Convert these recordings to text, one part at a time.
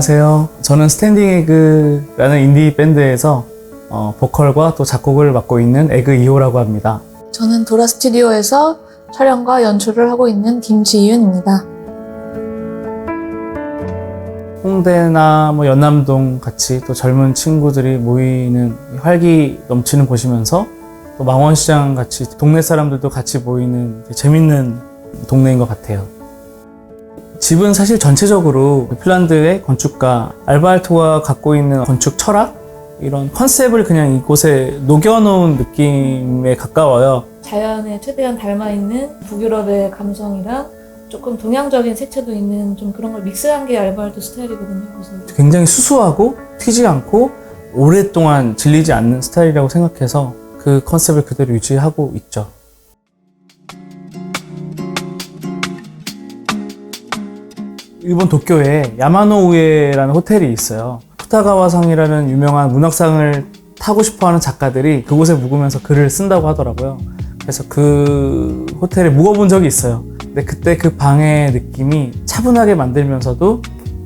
안녕하세요. 저는 스탠딩 에그라는 인디 밴드에서 어, 보컬과 또 작곡을 맡고 있는 에그 2호라고 합니다. 저는 도라 스튜디오에서 촬영과 연출을 하고 있는 김지윤입니다. 홍대나 뭐 연남동 같이 또 젊은 친구들이 모이는 활기 넘치는 곳이면서 또 망원시장 같이 동네 사람들도 같이 모이는 재밌는 동네인 것 같아요. 집은 사실 전체적으로 핀란드의 건축가 알바알토가 갖고 있는 건축 철학 이런 컨셉을 그냥 이곳에 녹여놓은 느낌에 가까워요. 자연에 최대한 닮아 있는 북유럽의 감성이랑 조금 동양적인 색채도 있는 좀 그런 걸 믹스한 게 알바르토 스타일이거든요. 그래서 굉장히 수수하고 튀지 않고 오랫동안 질리지 않는 스타일이라고 생각해서 그 컨셉을 그대로 유지하고 있죠. 일본 도쿄에 야마노 우에라는 호텔이 있어요. 푸타가와상이라는 유명한 문학상을 타고 싶어하는 작가들이 그곳에 묵으면서 글을 쓴다고 하더라고요. 그래서 그 호텔에 묵어본 적이 있어요. 근데 그때 그 방의 느낌이 차분하게 만들면서도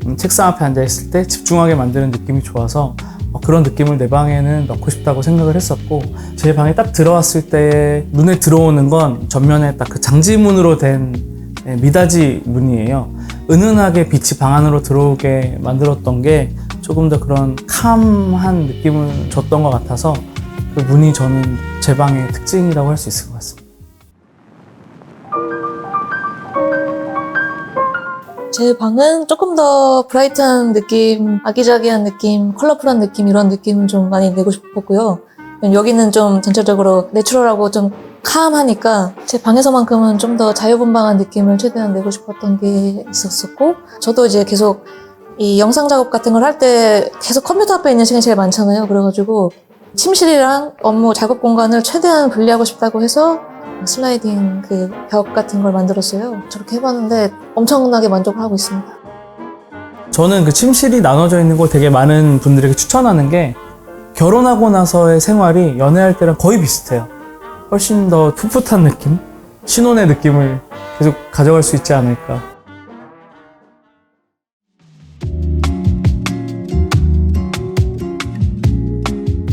음, 책상 앞에 앉아 있을 때 집중하게 만드는 느낌이 좋아서 어, 그런 느낌을 내 방에는 넣고 싶다고 생각을 했었고 제 방에 딱 들어왔을 때 눈에 들어오는 건 전면에 딱 그 장지문으로 된 네, 미닫이 문이에요. 은은하게 빛이 방 안으로 들어오게 만들었던 게 조금 더 그런 캄한 느낌을 줬던 것 같아서 그 문이 저는 제 방의 특징이라고 할 수 있을 것 같습니다. 제 방은 조금 더 브라이트한 느낌, 아기자기한 느낌, 컬러풀한 느낌 이런 느낌을 좀 많이 내고 싶었고요. 여기는 좀 전체적으로 내추럴하고 좀 캄하니까 제 방에서만큼은 좀 더 자유분방한 느낌을 최대한 내고 싶었던 게 있었었고 저도 이제 계속 이 영상 작업 같은 걸 할 때 계속 컴퓨터 앞에 있는 시간이 제일 많잖아요. 그래가지고 침실이랑 업무 작업 공간을 최대한 분리하고 싶다고 해서 슬라이딩 그 벽 같은 걸 만들었어요. 저렇게 해봤는데 엄청나게 만족을 하고 있습니다. 저는 그 침실이 나눠져 있는 걸 되게 많은 분들에게 추천하는 게 결혼하고 나서의 생활이 연애할 때랑 거의 비슷해요. 훨씬 더 풋풋한 느낌? 신혼의 느낌을 계속 가져갈 수 있지 않을까.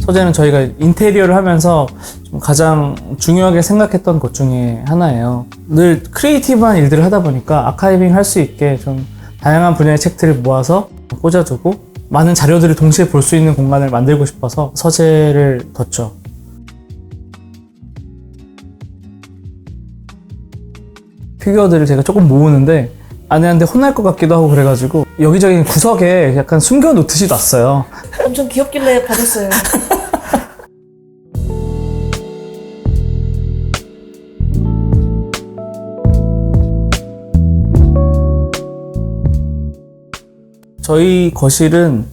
소재는 저희가 인테리어를 하면서 좀 가장 중요하게 생각했던 것 중에 하나예요. 늘 크리에이티브한 일들을 하다 보니까 아카이빙 할 수 있게 좀 다양한 분야의 책들을 모아서 꽂아두고 많은 자료들을 동시에 볼 수 있는 공간을 만들고 싶어서 서재를 뒀죠. 피규어들을 제가 조금 모으는데 아내한테 혼날 것 같기도 하고 그래가지고 여기저기 구석에 약간 숨겨놓듯이 놨어요. 엄청 귀엽길래 받았어요. 저희 거실은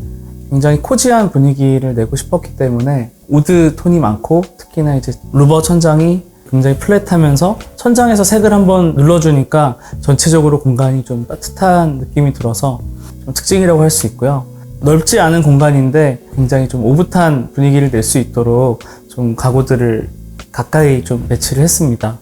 굉장히 코지한 분위기를 내고 싶었기 때문에 우드 톤이 많고 특히나 이제 루버 천장이 굉장히 플랫하면서 천장에서 색을 한번 눌러주니까 전체적으로 공간이 좀 따뜻한 느낌이 들어서 좀 특징이라고 할 수 있고요. 넓지 않은 공간인데 굉장히 좀 오붓한 분위기를 낼 수 있도록 좀 가구들을 가까이 좀 배치를 했습니다.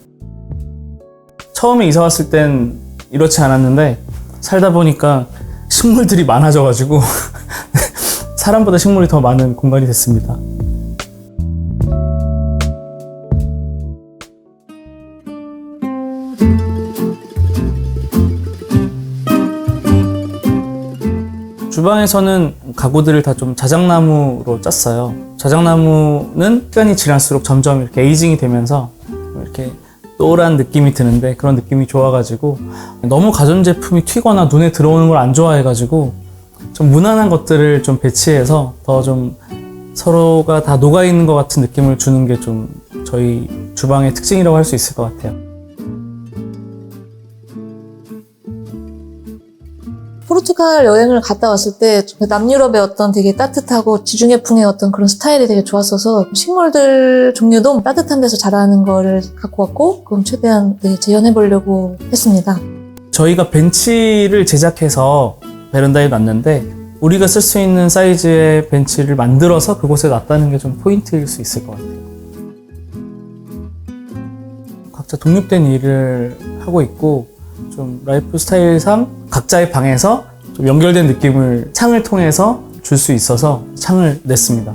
처음에 이사 왔을 땐 이렇지 않았는데 살다 보니까 식물들이 많아져가지고 사람보다 식물이 더 많은 공간이 됐습니다. 주방에서는 가구들을 다 좀 자작나무로 짰어요. 자작나무는 시간이 지날수록 점점 이렇게 에이징이 되면서 이렇게 또란 느낌이 드는데 그런 느낌이 좋아가지고 너무 가전제품이 튀거나 눈에 들어오는 걸 안 좋아해가지고 좀 무난한 것들을 좀 배치해서 더 좀 서로가 다 녹아있는 것 같은 느낌을 주는 게 좀 저희 주방의 특징이라고 할 수 있을 것 같아요. 포르투갈 여행을 갔다 왔을 때 남유럽의 어떤 되게 따뜻하고 지중해풍의 어떤 그런 스타일이 되게 좋았어서 식물들 종류도 따뜻한 데서 자라는 거를 갖고 왔고 그럼 최대한 네, 재현해 보려고 했습니다. 저희가 벤치를 제작해서 베란다에 놨는데 우리가 쓸 수 있는 사이즈의 벤치를 만들어서 그곳에 놨다는 게 좀 포인트일 수 있을 것 같아요. 각자 독립된 일을 하고 있고 좀 라이프 스타일상 각자의 방에서 좀 연결된 느낌을 창을 통해서 줄 수 있어서 창을 냈습니다.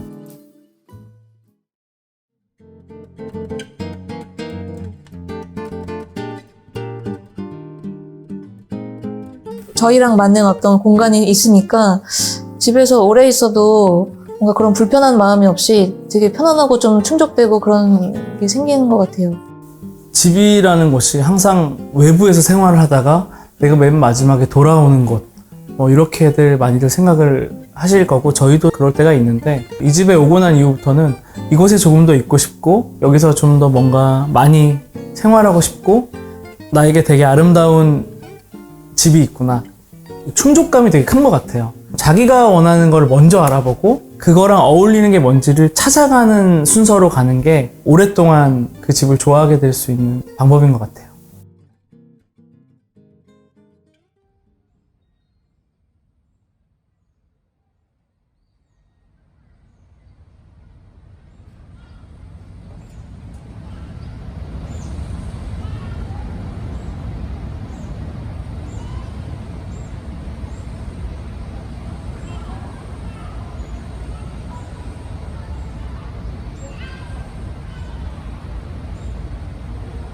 저희랑 맞는 어떤 공간이 있으니까 집에서 오래 있어도 뭔가 그런 불편한 마음이 없이 되게 편안하고 좀 충족되고 그런 게 생기는 것 같아요. 집이라는 곳이 항상 외부에서 생활을 하다가 내가 맨 마지막에 돌아오는 곳, 뭐 이렇게들 많이들 생각을 하실 거고 저희도 그럴 때가 있는데 이 집에 오고 난 이후부터는 이곳에 조금 더 있고 싶고 여기서 좀 더 뭔가 많이 생활하고 싶고 나에게 되게 아름다운 집이 있구나. 충족감이 되게 큰 것 같아요. 자기가 원하는 걸 먼저 알아보고 그거랑 어울리는 게 뭔지를 찾아가는 순서로 가는 게 오랫동안 그 집을 좋아하게 될 수 있는 방법인 것 같아요.